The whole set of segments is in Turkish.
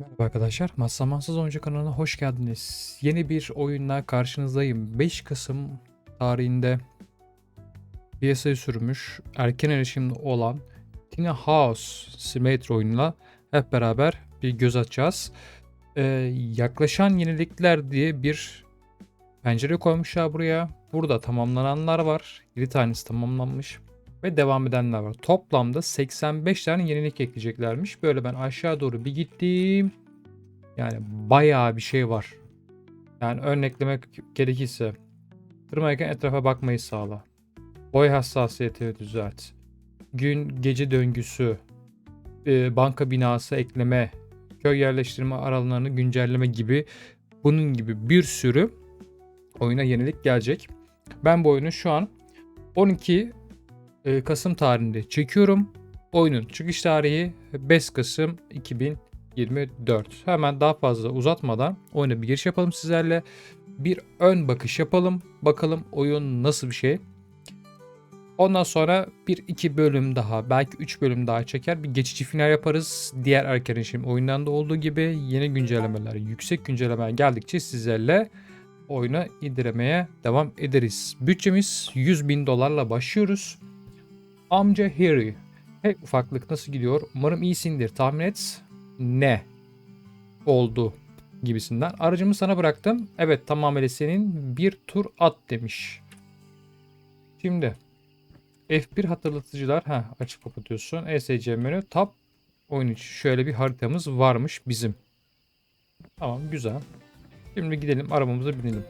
Merhaba arkadaşlar, Maslamansız Oyuncu kanalına hoş geldiniz. Yeni bir oyunla karşınızdayım. 5 Kasım tarihinde piyasaya sürmüş, erken erişimli olan Tina House Simulator oyununa hep beraber bir göz atacağız. Ee, yaklaşan yenilikler diye bir pencere koymuşlar buraya. Burada tamamlananlar var. 7 tanesi tamamlanmış ve devam edenler var. Toplamda 85 tane yenilik ekleyeceklermiş. Böyle ben aşağı doğru bir gittim. Yani bayağı bir şey var. Yani örneklemek gerekirse tırmanırken etrafa bakmayı sağla. Boy hassasiyetini düzelt. Gün gece döngüsü, e, banka binası ekleme, köy yerleştirme aralarını güncelleme gibi bunun gibi bir sürü oyuna yenilik gelecek. Ben bu oyunu şu an 12 e, Kasım tarihinde çekiyorum. Oyunun çıkış tarihi 5 Kasım 2024. Hemen daha fazla uzatmadan oyuna bir giriş yapalım sizlerle. Bir ön bakış yapalım. Bakalım oyun nasıl bir şey. Ondan sonra bir iki bölüm daha belki 3 bölüm daha çeker. Bir geçici final yaparız. Diğer erken erişim oyundan olduğu gibi yeni güncellemeler, yüksek güncellemeler geldikçe sizlerle oyuna indiremeye devam ederiz. Bütçemiz 100 bin dolarla başlıyoruz. Amca Harry. Hey ufaklık nasıl gidiyor? Umarım iyisindir. Tahmin et. Ne? Oldu gibisinden. Aracımı sana bıraktım. Evet tamamıyla senin bir tur at demiş. Şimdi F1 hatırlatıcılar ha açıp kapatıyorsun. ESC menü tab oyun için şöyle bir haritamız varmış bizim. Tamam güzel. Şimdi gidelim arabamıza binelim.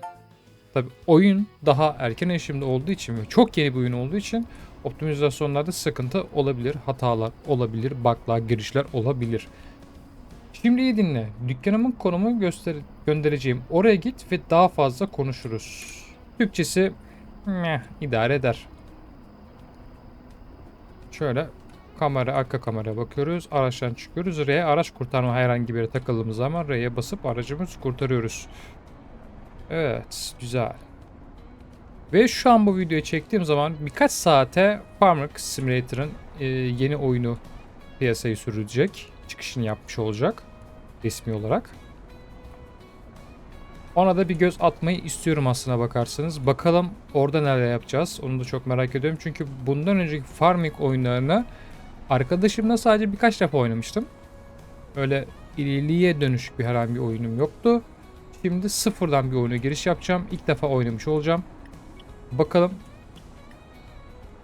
Tabi oyun daha erken erişimde olduğu için ve çok yeni bir oyun olduğu için optimizasyonlarda sıkıntı olabilir, hatalar olabilir, bug'lar, girişler olabilir. Şimdi iyi dinle. Dükkanımın konumu göster göndereceğim. Oraya git ve daha fazla konuşuruz. Türkçesi meh, idare eder. Şöyle kamera, arka kamera bakıyoruz. Araçtan çıkıyoruz. R'ye araç kurtarma herhangi bir yere takıldığımız zaman R'ye basıp aracımızı kurtarıyoruz. Evet, güzel. Ve şu an bu videoyu çektiğim zaman birkaç saate Farmwork Simulator'ın e, yeni oyunu piyasaya sürülecek. Çıkışını yapmış olacak resmi olarak. Ona da bir göz atmayı istiyorum aslına bakarsanız. Bakalım orada neler yapacağız. Onu da çok merak ediyorum. Çünkü bundan önceki Farming oyunlarını arkadaşımla sadece birkaç defa oynamıştım. Öyle ileriye dönüşük bir herhangi bir oyunum yoktu. Şimdi sıfırdan bir oyuna giriş yapacağım. İlk defa oynamış olacağım. Bakalım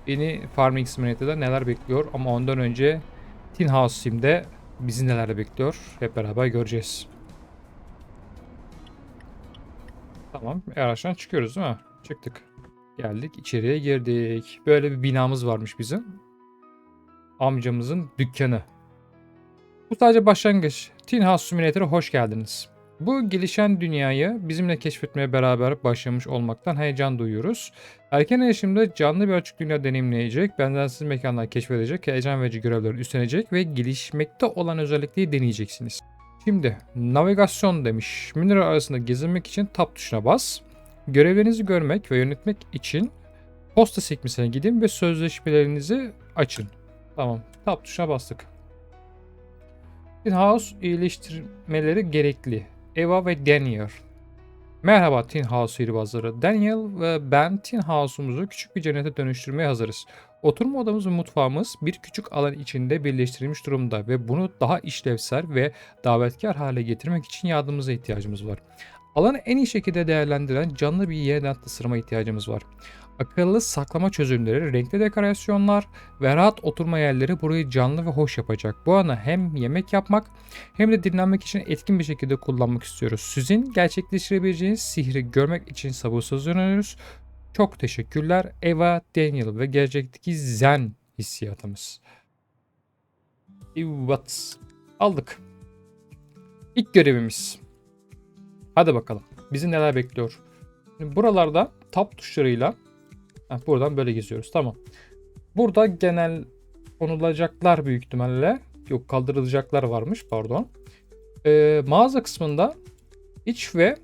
beni Farming Simulator'da neler bekliyor ama ondan önce Tin House Sim'de bizi neler bekliyor hep beraber göreceğiz. Tamam araçtan çıkıyoruz değil mi? Çıktık. Geldik içeriye girdik. Böyle bir binamız varmış bizim. Amcamızın dükkanı. Bu sadece başlangıç. Tin House Simulator'a hoş geldiniz. Bu gelişen dünyayı bizimle keşfetmeye beraber başlamış olmaktan heyecan duyuyoruz. Erken erişimde canlı bir açık dünya deneyimleyecek, benzersiz mekanlar keşfedecek, heyecan verici görevleri üstlenecek ve gelişmekte olan özellikleri deneyeceksiniz. Şimdi navigasyon demiş. Menüler arasında gezinmek için tab tuşuna bas. Görevlerinizi görmek ve yönetmek için posta sekmesine gidin ve sözleşmelerinizi açın. Tamam. Tab tuşuna bastık. House iyileştirmeleri gerekli. Eva ve Daniel. Merhaba Tin House sihirbazları. Daniel ve ben Tin House'umuzu küçük bir cennete dönüştürmeye hazırız. Oturma odamız ve mutfağımız bir küçük alan içinde birleştirilmiş durumda ve bunu daha işlevsel ve davetkar hale getirmek için yardımınıza ihtiyacımız var. Alanı en iyi şekilde değerlendiren canlı bir yeniden tasarıma ihtiyacımız var. Akıllı saklama çözümleri, renkli dekorasyonlar ve rahat oturma yerleri burayı canlı ve hoş yapacak. Bu anı hem yemek yapmak hem de dinlenmek için etkin bir şekilde kullanmak istiyoruz. Sizin gerçekleştirebileceğiniz sihri görmek için sabırsızlanıyoruz. Çok teşekkürler Eva, Daniel ve gelecekteki Zen hissiyatımız. Evet. Aldık. İlk görevimiz. Hadi bakalım. Bizi neler bekliyor? Şimdi buralarda tab tuşlarıyla Heh, buradan böyle geziyoruz. Tamam. Burada genel konulacaklar büyük ihtimalle. Yok kaldırılacaklar varmış pardon. Ee, mağaza kısmında iç ve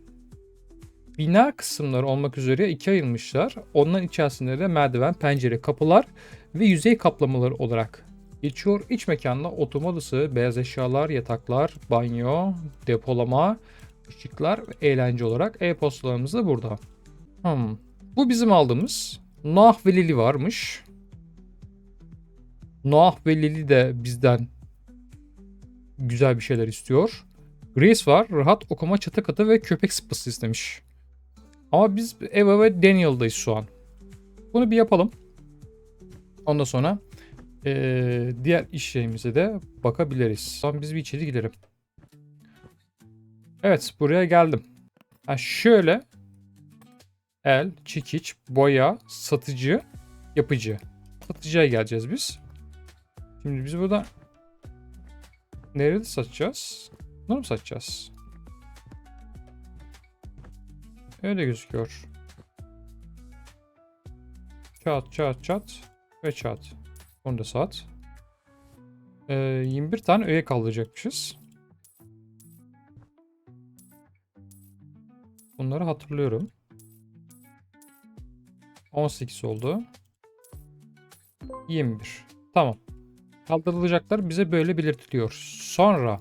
bina kısımları olmak üzere ikiye ayırmışlar. Onların içerisinde de merdiven, pencere, kapılar ve yüzey kaplamaları olarak Geçiyor iç mekanla oturma odası, beyaz eşyalar, yataklar, banyo, depolama, ışıklar ve eğlence olarak e-postalarımız da burada. Hmm. Bu bizim aldığımız. Noah ve Lili varmış. Noah ve Lili de bizden güzel bir şeyler istiyor. Grace var. Rahat okuma çatı katı ve köpek sıpası istemiş. Ama biz Eva ve Daniel'dayız şu an. Bunu bir yapalım. Ondan sonra eee, diğer iş şeyimize de bakabiliriz. Tamam biz bir içeri gidelim. Evet buraya geldim. Ha şöyle el, çekiç, boya, satıcı, yapıcı. Satıcıya geleceğiz biz. Şimdi biz burada nerede satacağız? Bunları mı satacağız? Öyle gözüküyor. Çat çat çat ve çat. Onu da sat. Ee, 21 tane öğe kaldıracakmışız. Bunları hatırlıyorum. 18 oldu. 21. Tamam. Kaldırılacaklar bize böyle belirtiliyor. Sonra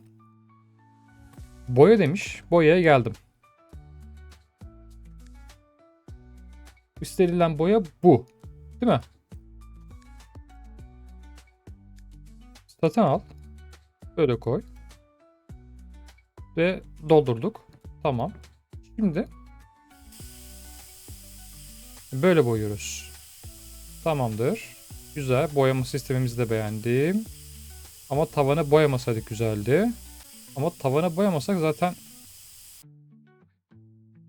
boya demiş. Boyaya geldim. İstenilen boya bu. Değil mi? Satın al. Böyle koy. Ve doldurduk. Tamam. Şimdi böyle boyuyoruz. Tamamdır. Güzel. Boyama sistemimizi de beğendim. Ama tavanı boyamasaydık güzeldi. Ama tavanı boyamasak zaten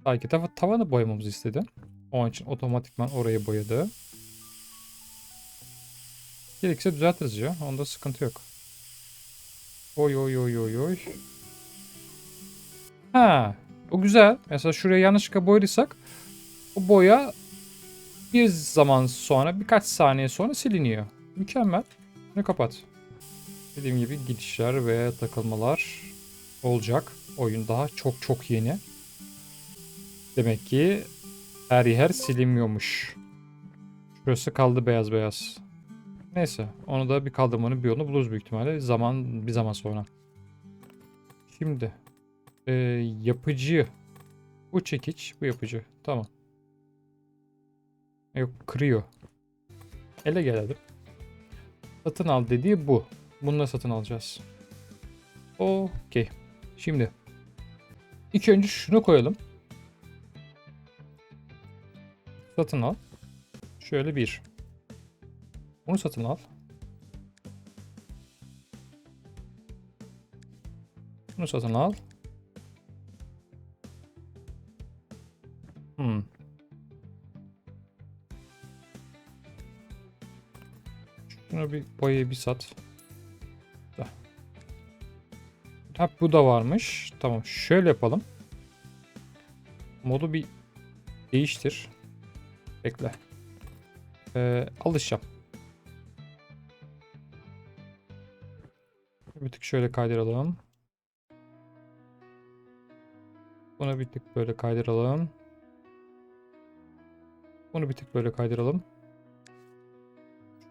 belki de tavanı boyamamızı istedi. Onun için otomatikman orayı boyadı. Gerekirse düzeltiriz ya. Onda sıkıntı yok. Oy oy oy oy oy. Ha, o güzel. Mesela şuraya yanlışlıkla boyadıysak o boya bir zaman sonra birkaç saniye sonra siliniyor. Mükemmel. Bunu kapat. Dediğim gibi gidişler ve takılmalar olacak. Oyun daha çok çok yeni. Demek ki her yer silinmiyormuş. Şurası kaldı beyaz beyaz. Neyse onu da bir kaldırmanın bir yolunu buluruz büyük ihtimalle. Zaman bir zaman sonra. Şimdi ee, yapıcı. Bu çekiç bu yapıcı. Tamam. Yok kırıyor. Ele gelelim. Satın al dediği bu. Bununla satın alacağız. Okey. Şimdi. İlk önce şunu koyalım. Satın al. Şöyle bir. Bunu satın al. Bunu satın al. Bir boyayı bir sat. Da. Ha bu da varmış. Tamam şöyle yapalım. Modu bir değiştir. Bekle. Ee, alışacağım. Bir tık şöyle kaydıralım. Bunu bir tık böyle kaydıralım. Bunu bir tık böyle kaydıralım.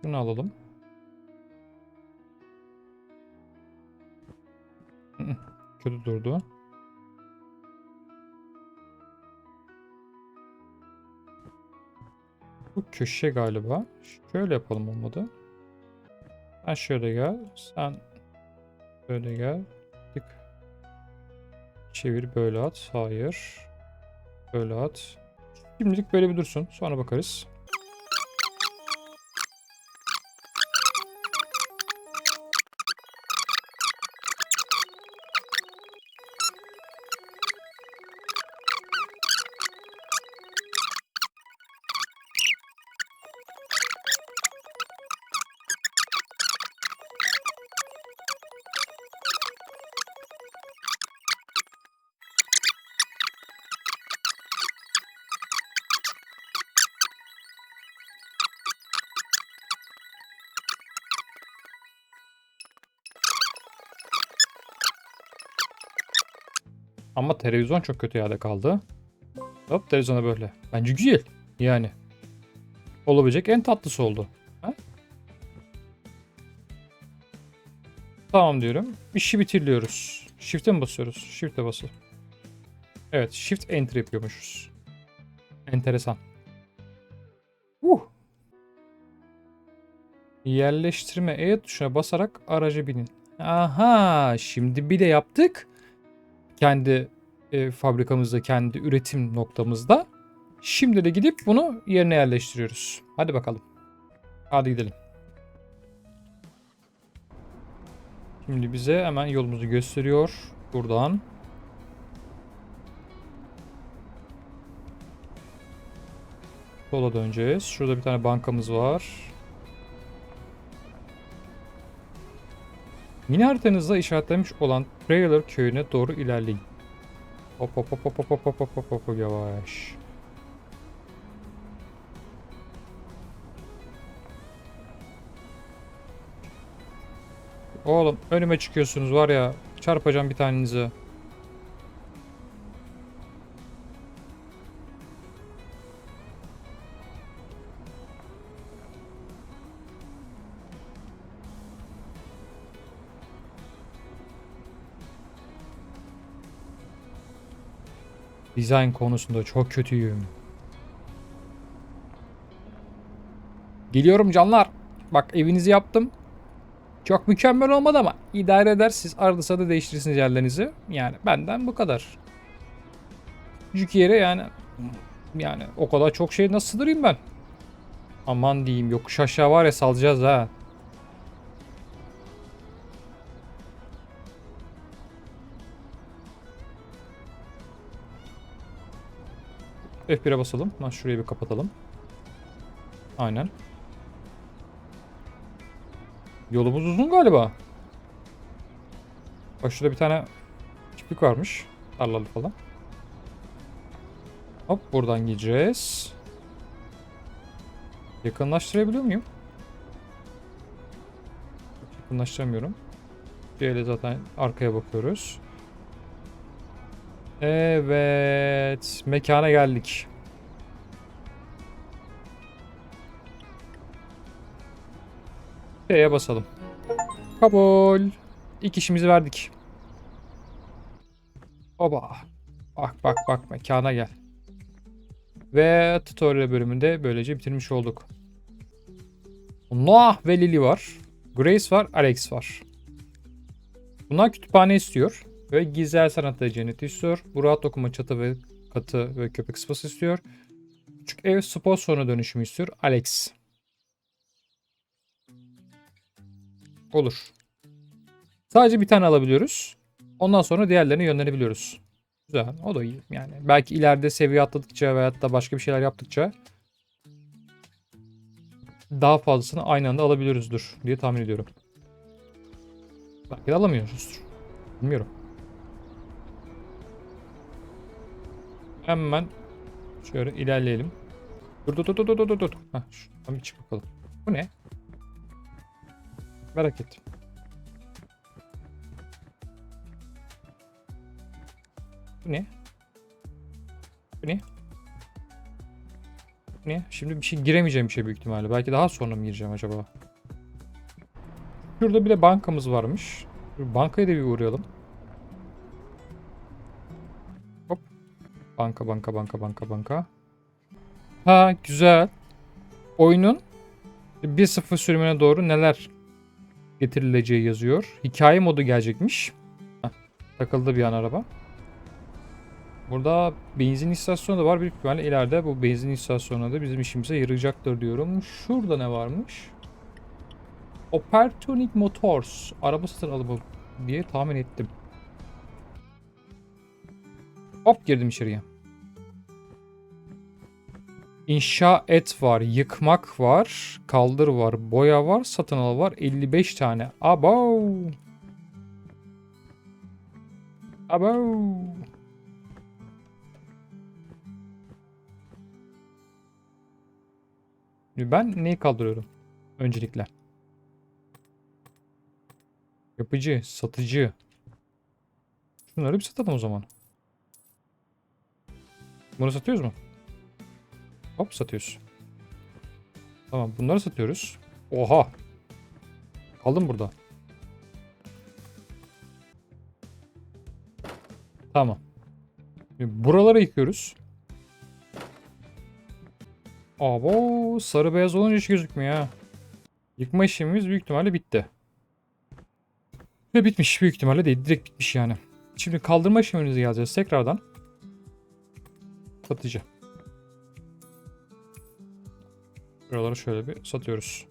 Şunu alalım. Kötü durdu. Bu köşe galiba. Şöyle yapalım olmadı. Sen şöyle gel. Sen böyle gel. Tık. Çevir böyle at. Hayır. Böyle at. Şimdilik böyle bir dursun. Sonra bakarız. Ama televizyon çok kötü yerde kaldı. Hop televizyona böyle. Bence güzel. Yani. Olabilecek en tatlısı oldu. Ha? Tamam diyorum. İşi bitiriyoruz. Shift'e mi basıyoruz? Shift'e basıl. Evet, Shift Enter yapıyormuşuz. Enteresan. Uh. Yerleştirme E tuşuna basarak araca binin. Aha, şimdi bir de yaptık. Kendi e, fabrikamızda, kendi üretim noktamızda. Şimdi de gidip bunu yerine yerleştiriyoruz. Hadi bakalım. Hadi gidelim. Şimdi bize hemen yolumuzu gösteriyor. Buradan. Sola döneceğiz. Şurada bir tane bankamız var. Mini haritanızda işaretlenmiş olan Trailer köyüne doğru ilerleyin. Hop hop hop hop hop hop hop hop hop yavaş. Oğlum önüme çıkıyorsunuz var ya çarpacağım bir tanenizi. Dizayn konusunda çok kötüyüm. Geliyorum canlar. Bak evinizi yaptım. Çok mükemmel olmadı ama idare eder. Siz arada sırada değiştirirsiniz yerlerinizi. Yani benden bu kadar. Küçük yere yani yani o kadar çok şey nasıl sığdırayım ben? Aman diyeyim yokuş aşağı var ya salacağız ha. F1'e basalım. Lan şurayı bir kapatalım. Aynen. Yolumuz uzun galiba. Bak şurada bir tane çiftlik varmış. Tarlalı falan. Hop buradan gideceğiz. Yakınlaştırabiliyor muyum? Yakınlaştıramıyorum. Şöyle zaten arkaya bakıyoruz. Evet. Mekana geldik. Şeye basalım. Kabul. İlk işimizi verdik. Oba. Bak bak bak mekana gel. Ve tutorial bölümünde böylece bitirmiş olduk. Noah ve Lily var. Grace var, Alex var. Bunlar kütüphane istiyor. Ve gizler sanatları cenneti istiyor. Bu rahat okuma çatı ve katı ve köpek sıpası istiyor. Küçük ev spor sonra dönüşümü istiyor. Alex. Olur. Sadece bir tane alabiliyoruz. Ondan sonra diğerlerine yönlenebiliyoruz. Güzel. O da iyi. Yani belki ileride seviye atladıkça veyahut da başka bir şeyler yaptıkça daha fazlasını aynı anda alabiliyoruzdur diye tahmin ediyorum. Belki de alamıyoruzdur. Bilmiyorum. Hemen şöyle ilerleyelim. Dur dur dur dur dur dur dur. Hah, şuradan bir çık bakalım. Bu ne? Merak ettim. Bu ne? Bu ne? Bu ne? Şimdi bir şey giremeyeceğim bir şey büyük ihtimalle. Belki daha sonra mı gireceğim acaba? Şurada bir de bankamız varmış. Bankaya da bir uğrayalım. Banka banka banka banka banka. Ha güzel. Oyunun 1.0 sürümüne doğru neler getirileceği yazıyor. Hikaye modu gelecekmiş. Heh, takıldı bir an araba. Burada benzin istasyonu da var. Büyük ihtimalle ileride bu benzin istasyonu da bizim işimize yarayacaktır diyorum. Şurada ne varmış? Opportunic Motors. Araba satın alımı diye tahmin ettim. Hop girdim içeriye. İnşa et var, yıkmak var, kaldır var, boya var, satın al var. 55 tane. Abo. Abo. Ben neyi kaldırıyorum? Öncelikle. Yapıcı, satıcı. Şunları bir satalım o zaman. Bunu satıyoruz mu? Hop satıyoruz. Tamam bunları satıyoruz. Oha. Kaldım burada. Tamam. Şimdi buraları yıkıyoruz. Abo sarı beyaz olunca hiç gözükmüyor ha. Yıkma işlemimiz büyük ihtimalle bitti. Ve bitmiş büyük ihtimalle değil. Direkt bitmiş yani. Şimdi kaldırma işlemimize geleceğiz tekrardan. Satıcı. Buraları şöyle bir satıyoruz.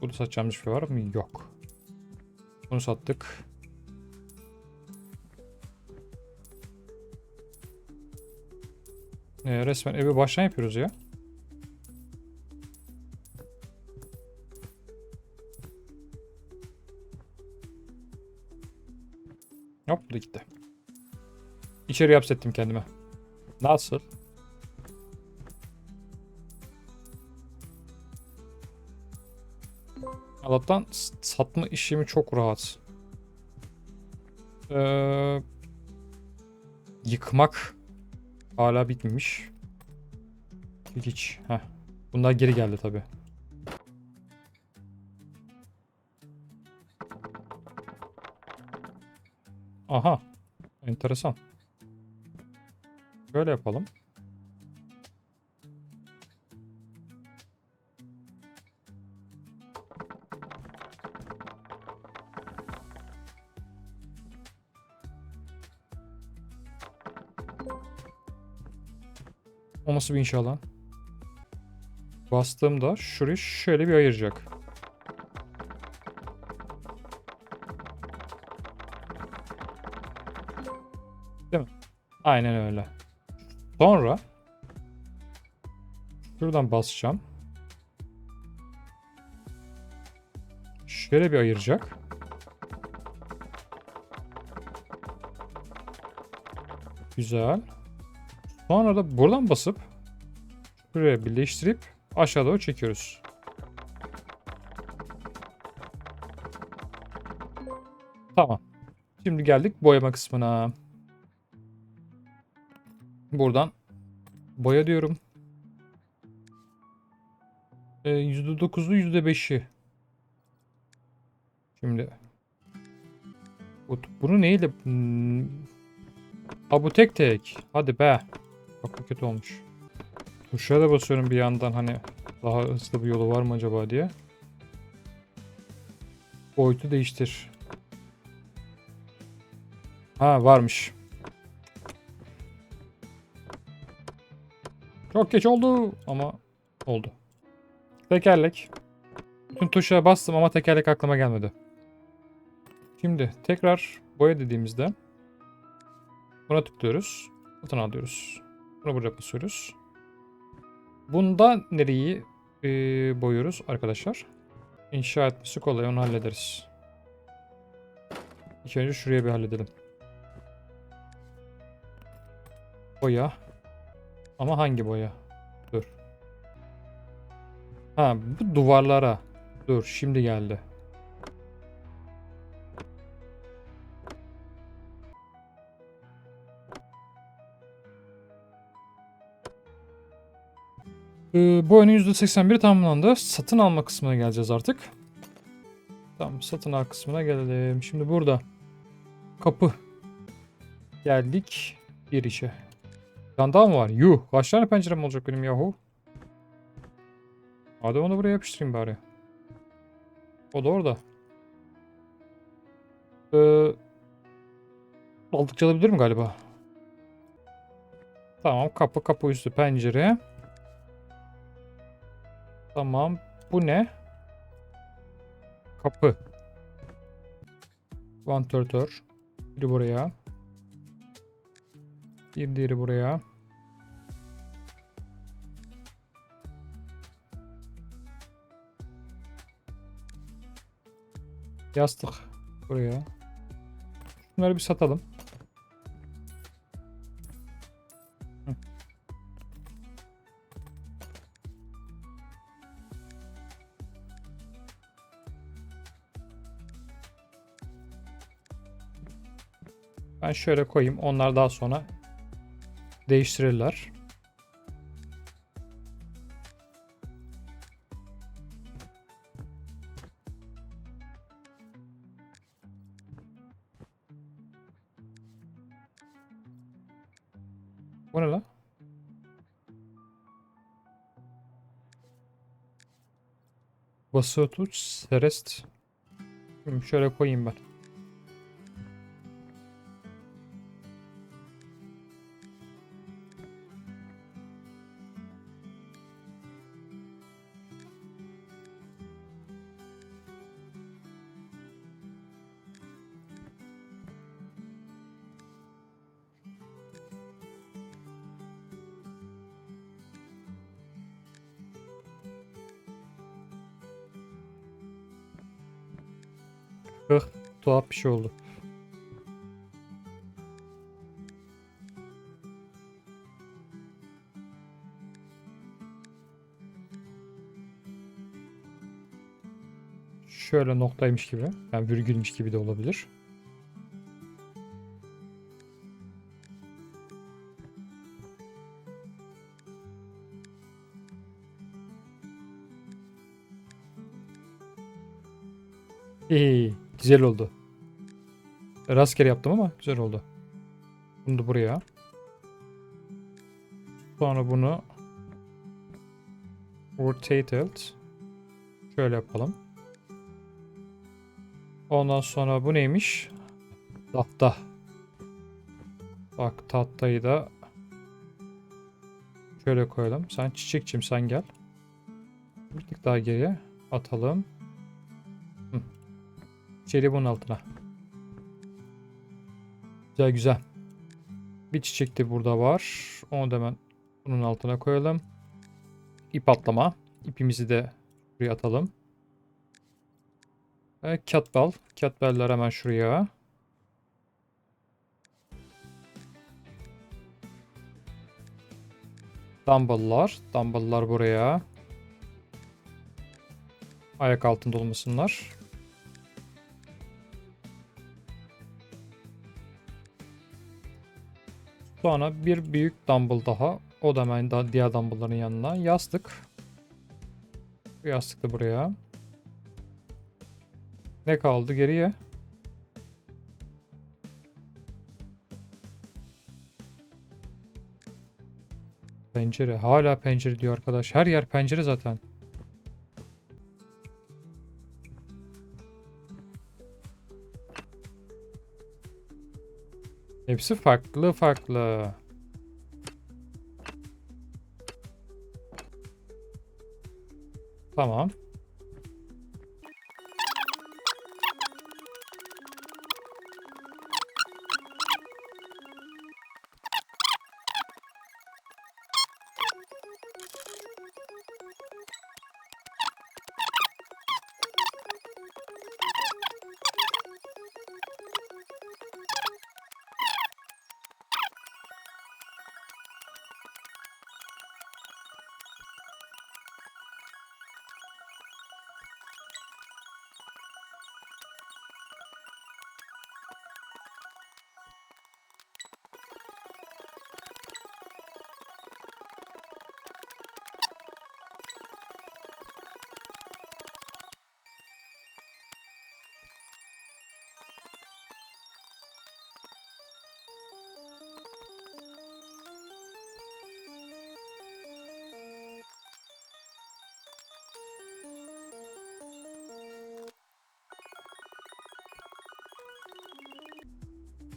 Burada satacağımız bir şey var mı? Yok. Bunu sattık. Ee, resmen evi baştan yapıyoruz ya. Hop bu da gitti. İçeri hapsettim kendime. Nasıl? Allah'tan satma işlemi çok rahat. Ee, yıkmak hala bitmemiş. Hiç. Heh. Bunlar geri geldi tabi. Aha. Enteresan. Böyle yapalım. Nasıl bir inşa lan? Bastığımda şurayı şöyle bir ayıracak. Değil mi? Aynen öyle. Sonra şuradan basacağım. Şöyle bir ayıracak. Güzel. Sonra da buradan basıp buraya birleştirip aşağı doğru çekiyoruz. Tamam. Şimdi geldik boyama kısmına. Buradan boya diyorum. Ee, %9'u %5'i. Şimdi bu- bunu neyle Hmm. Ha bu tek tek. Hadi be. Bak bu kötü olmuş. Tuşa da basıyorum bir yandan hani daha hızlı bir yolu var mı acaba diye. Boyutu değiştir. Ha varmış. Çok geç oldu ama oldu. Tekerlek. Bütün tuşa bastım ama tekerlek aklıma gelmedi. Şimdi tekrar boya dediğimizde buna tıklıyoruz. Satın alıyoruz. Bunu buraya basıyoruz. Bunda nereyi e, boyuyoruz arkadaşlar? İnşa etmesi kolay onu hallederiz. İlk önce şuraya bir halledelim. Boya. Ama hangi boya? Dur. Ha bu duvarlara. Dur şimdi geldi. Ee, bu oyunun %81'i tamamlandı. Satın alma kısmına geleceğiz artık. Tamam satın al kısmına gelelim. Şimdi burada kapı. Geldik bir işe. Mı var? Yuh. Kaç tane pencerem olacak benim yahu? Hadi onu buraya yapıştırayım bari. O da orada. Ee, aldıkça alabilirim galiba. Tamam kapı kapı üstü pencere. Tamam. Bu ne? Kapı. Vantilatör. Biri buraya. Bir diğeri buraya. Yastık buraya. Şunları bir satalım. Ben şöyle koyayım. Onlar daha sonra değiştirirler. Bu ne la? Basıyor tuş. Serest. Şöyle koyayım ben. Hıh, tuhaf bir şey oldu. Şöyle noktaymış gibi. Yani virgülmüş gibi de olabilir. Güzel oldu. Rastgele yaptım ama güzel oldu. Bunu da buraya. Sonra bunu rotated. Şöyle yapalım. Ondan sonra bu neymiş? Tahta. Bak tahtayı da şöyle koyalım. Sen çiçekçim sen gel. Bir tık daha geriye atalım. İçeri bunun altına. Güzel güzel. Bir çiçek de burada var. Onu da hemen bunun altına koyalım. İp atlama. İpimizi de buraya atalım. Ve catball. Catball'ler hemen şuraya. Dumbbell'lar. Dumbbell'lar buraya. Ayak altında olmasınlar. Sonra bir büyük dumbbell daha. O da hemen diğer dumbbell'ların yanına. Yastık. Bu yastık da buraya. Ne kaldı geriye? Pencere. Hala pencere diyor arkadaş. Her yer pencere zaten. Hepsi farklı farklı. Tamam.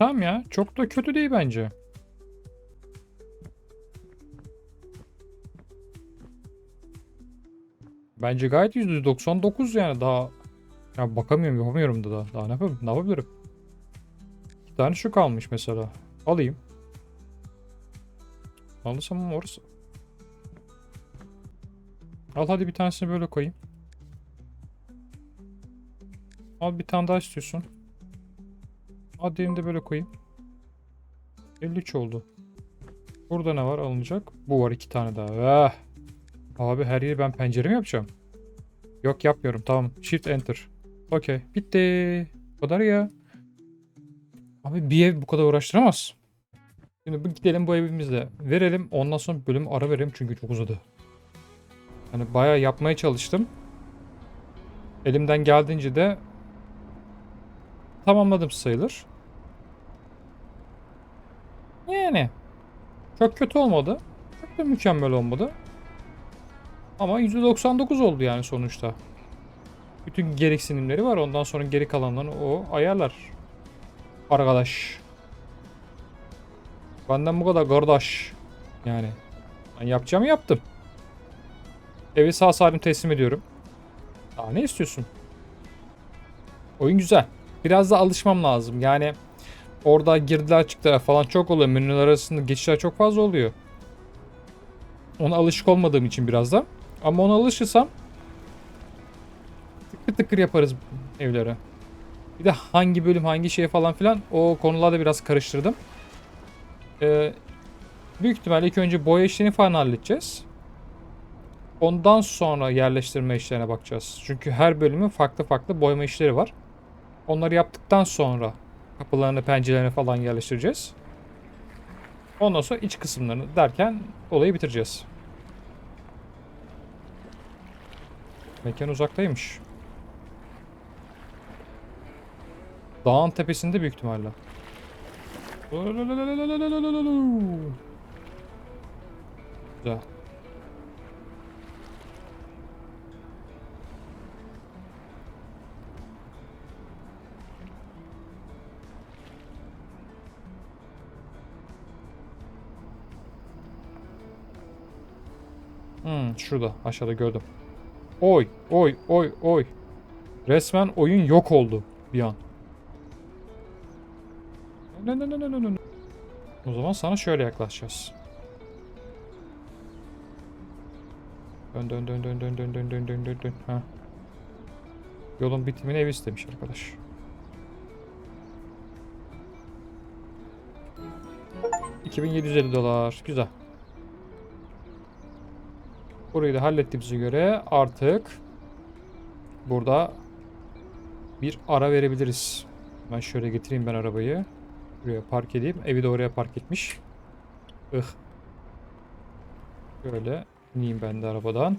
Tamam ya. Çok da kötü değil bence. Bence gayet %99 yani daha ya bakamıyorum yapamıyorum da daha. Daha ne yapayım? Ne yapabilirim? İki tane şu kalmış mesela. Alayım. Alırsam ama orası. Al hadi bir tanesini böyle koyayım. Al bir tane daha istiyorsun. Diğerini de böyle koyayım. 53 oldu. Burada ne var alınacak? Bu var iki tane daha. Eh. Abi her yeri ben pencere mi yapacağım? Yok yapmıyorum tamam. Shift enter. Okey. Bitti. Bu kadar ya. Abi bir ev bu kadar uğraştıramaz. Şimdi bu gidelim bu evimizde. Verelim. Ondan sonra bölüm ara verelim çünkü çok uzadı. Hani bayağı yapmaya çalıştım. Elimden geldiğince de tamamladım sayılır. Yani Çok kötü olmadı. Çok da mükemmel olmadı. Ama %99 oldu yani sonuçta. Bütün gereksinimleri var. Ondan sonra geri kalanlarını o ayarlar. Arkadaş. Benden bu kadar kardeş. Yani. Ben yapacağımı yaptım. Evi sağ salim teslim ediyorum. Daha ne istiyorsun? Oyun güzel. Biraz da alışmam lazım. Yani orada girdiler çıktılar falan çok oluyor. Menüler arasında geçişler çok fazla oluyor. Ona alışık olmadığım için biraz da. Ama ona alışırsam tıkır tıkır yaparız evlere. Bir de hangi bölüm hangi şey falan filan o konularda biraz karıştırdım. Ee, büyük ihtimalle ilk önce boya işlerini falan halledeceğiz. Ondan sonra yerleştirme işlerine bakacağız. Çünkü her bölümün farklı farklı boyama işleri var. Onları yaptıktan sonra kapılarını, pencerelerini falan yerleştireceğiz. Ondan sonra iç kısımlarını derken olayı bitireceğiz. Mekan uzaktaymış. Dağın tepesinde büyük ihtimalle. Güzel. Hmm, şurada aşağıda gördüm. Oy oy oy oy. Resmen oyun yok oldu bir an. O zaman sana şöyle yaklaşacağız. Dön dön dön dön dön dön dön dön dön dön dön. Ha. Yolun bitimini ev istemiş arkadaş. ...2750 dolar. Güzel. Burayı da hallettiğimize göre artık burada bir ara verebiliriz. Ben şöyle getireyim ben arabayı. Buraya park edeyim. Evi de oraya park etmiş. Ih. Böyle ineyim ben de arabadan.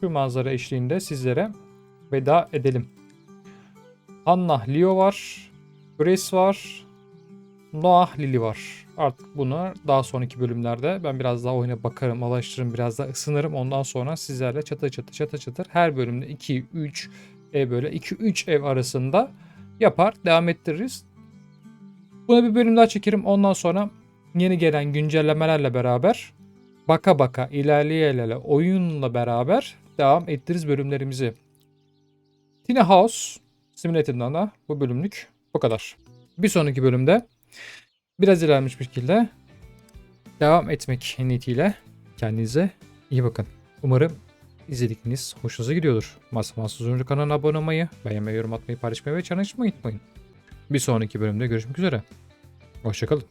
Şu manzara eşliğinde sizlere veda edelim. Anna Leo var. Grace var. Noah Lily var. Artık bunu daha sonraki bölümlerde ben biraz daha oyuna bakarım, alıştırırım, biraz daha ısınırım. Ondan sonra sizlerle çatı çatı çatı çatır her bölümde 2 3 ev böyle 2 3 ev arasında yapar, devam ettiririz. Buna bir bölüm daha çekerim. Ondan sonra yeni gelen güncellemelerle beraber baka baka ilerleye ilerleye oyunla beraber devam ettiririz bölümlerimizi. Tiny House Simulator'dan da bu bölümlük bu kadar. Bir sonraki bölümde biraz ilerlemiş bir şekilde devam etmek niyetiyle kendinize iyi bakın. Umarım izledikleriniz hoşunuza gidiyordur. Masa Mahsus Oyuncu kanalına abone olmayı, beğenmeyi, yorum atmayı, paylaşmayı ve çan açmayı unutmayın. Bir sonraki bölümde görüşmek üzere. Hoşçakalın.